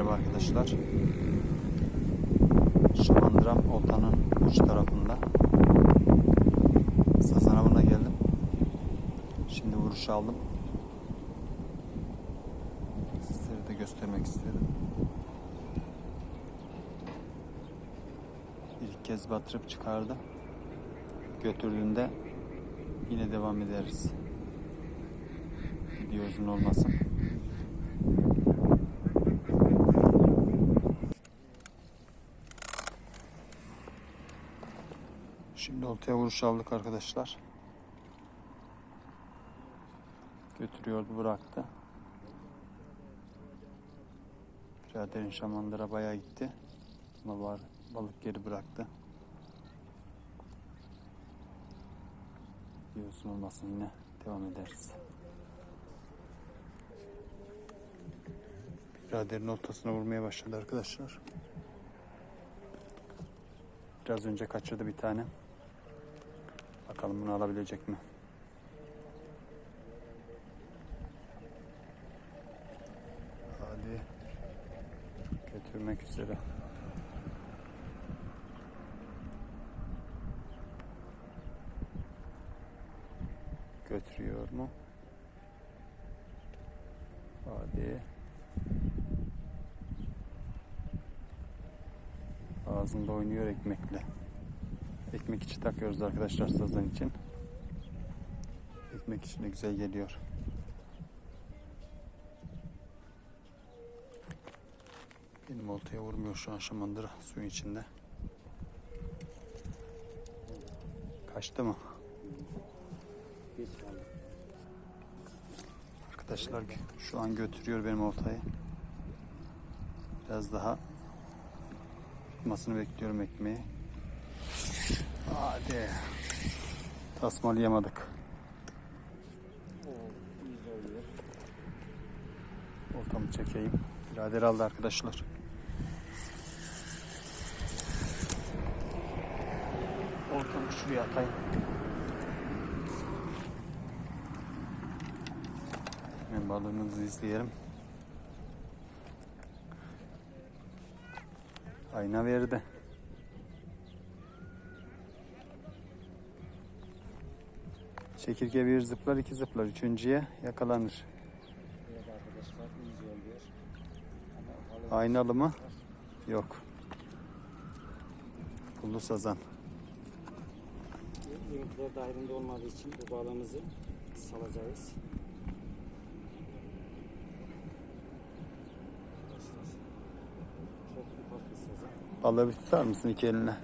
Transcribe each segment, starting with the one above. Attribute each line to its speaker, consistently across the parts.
Speaker 1: Merhaba arkadaşlar. Şamandıram oltanın uç tarafında. Sazan avına geldim. Şimdi vuruş aldım. Sizlere de göstermek istedim. İlk kez batırıp çıkardı. Götürdüğünde yine devam ederiz. Video uzun olmasın. Şimdi oltaya vuruş aldık arkadaşlar. Götürüyordu bıraktı. Biraderin şamandıra bayağı gitti. Ama var balık geri bıraktı. Diyorsun olmasın yine devam ederiz. Biraderin ortasına vurmaya başladı arkadaşlar. Biraz önce kaçırdı bir tane. Bakalım bunu alabilecek mi? Hadi. Götürmek üzere. Götürüyor mu? Hadi. Ağzında oynuyor ekmekle. Ekmek içi takıyoruz arkadaşlar sazan için. Ekmek içine güzel geliyor. Benim oltaya vurmuyor şu an şamandıra suyun içinde. Kaçtı mı? Arkadaşlar şu an götürüyor benim oltayı. Biraz daha tutmasını bekliyorum ekmeği. Hadi. Tasmalayamadık. Oltamı çekeyim. Birader aldı arkadaşlar. Oltamı şuraya atayım. Hemen balığımızı izleyelim. Ayna verdi. Çekirge bir zıplar iki zıplar. Üçüncüye yakalanır. Aynalı mı? Yok. Pullu sazan.
Speaker 2: Limitler dahilinde olmadığı için bu balığımızı salacağız.
Speaker 1: Balığı bir tutar mısın iki eline?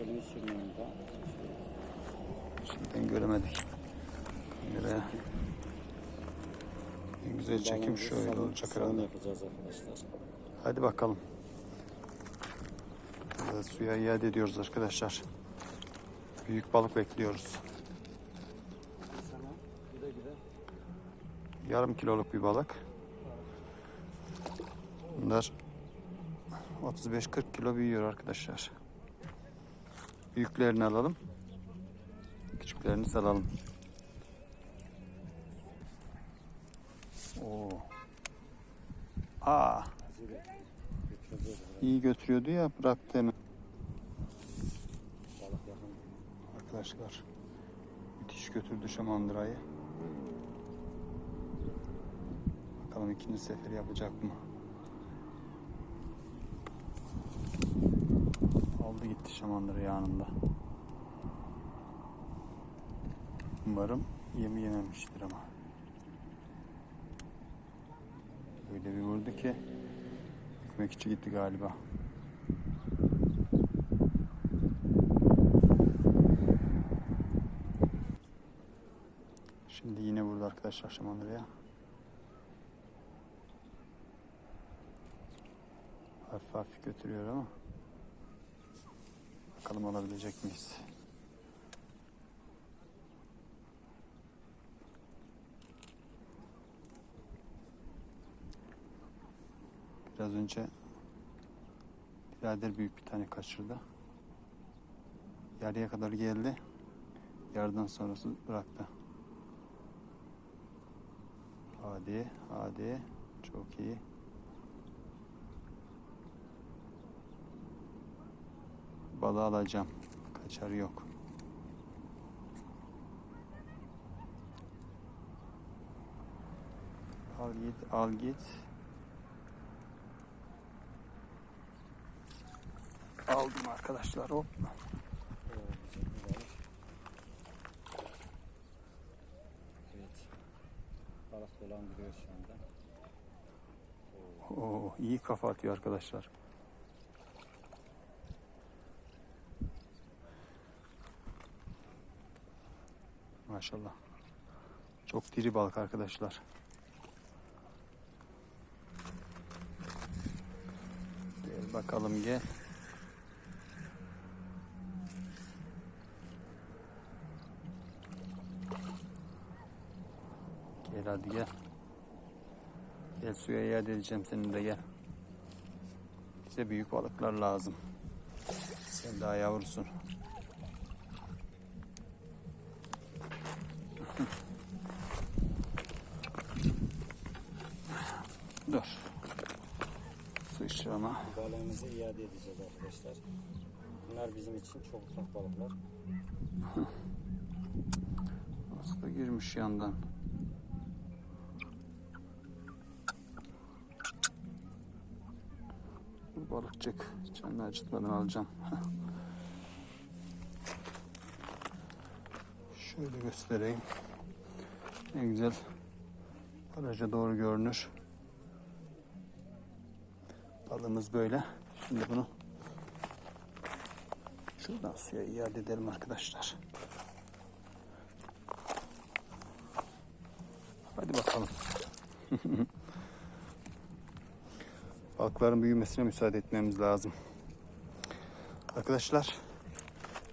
Speaker 2: Elini sürmeyin de.
Speaker 1: Şimdiden göremedik. Kameraya. En güzel çekim şöyle olacak herhalde.
Speaker 2: yapacağız arkadaşlar.
Speaker 1: Hadi bakalım. Biraz suya iade ediyoruz arkadaşlar. Büyük balık bekliyoruz. Yarım kiloluk bir balık. Bunlar 35-40 kilo büyüyor arkadaşlar. Büyüklerini alalım. Küçüklerini salalım. Aa, iyi götürüyordu ya bıraktı hemen.
Speaker 2: Balık yakın.
Speaker 1: Arkadaşlar müthiş götürdü şamandırayı. Bakalım ikinci sefer yapacak mı? Aldı gitti şamandırayı anında. Umarım yemi yememiştir ama. Öyle bir vurdu ki ekmek içi gitti galiba. Şimdi yine vurdu arkadaşlar şamandıraya. Hafif hafif götürüyor ama. Bakalım alabilecek miyiz? Biraz önce birader büyük bir tane kaçırdı. Yarıya kadar geldi. Yarıdan sonrası bıraktı. Hadi, hadi. Çok iyi. Balı alacağım. Kaçarı yok. Al git, al git. Aldım arkadaşlar. Hop.
Speaker 2: Evet. Balık dolandırıyor şu anda. Oo,
Speaker 1: iyi kafa atıyor arkadaşlar. Maşallah. Çok diri balık arkadaşlar. Gel bakalım gel. Gel hadi gel. Gel suya iade edeceğim seni de gel. Bize büyük balıklar lazım. Sen daha yavrusun. Dur. Sıçrama.
Speaker 2: balığımızı iade edeceğiz arkadaşlar. Bunlar bizim için çok ufak balıklar.
Speaker 1: Nasıl da girmiş yandan. Dur Balıkçık. Canını acıtmadan alacağım. Şöyle göstereyim. Ne güzel. Araca doğru görünür. Balığımız böyle. Şimdi bunu şuradan suya iade edelim arkadaşlar. Hadi bakalım. Balıkların büyümesine müsaade etmemiz lazım. Arkadaşlar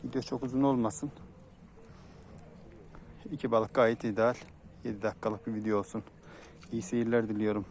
Speaker 1: video çok uzun olmasın. İki balık gayet ideal. 7 dakikalık bir video olsun. İyi seyirler diliyorum.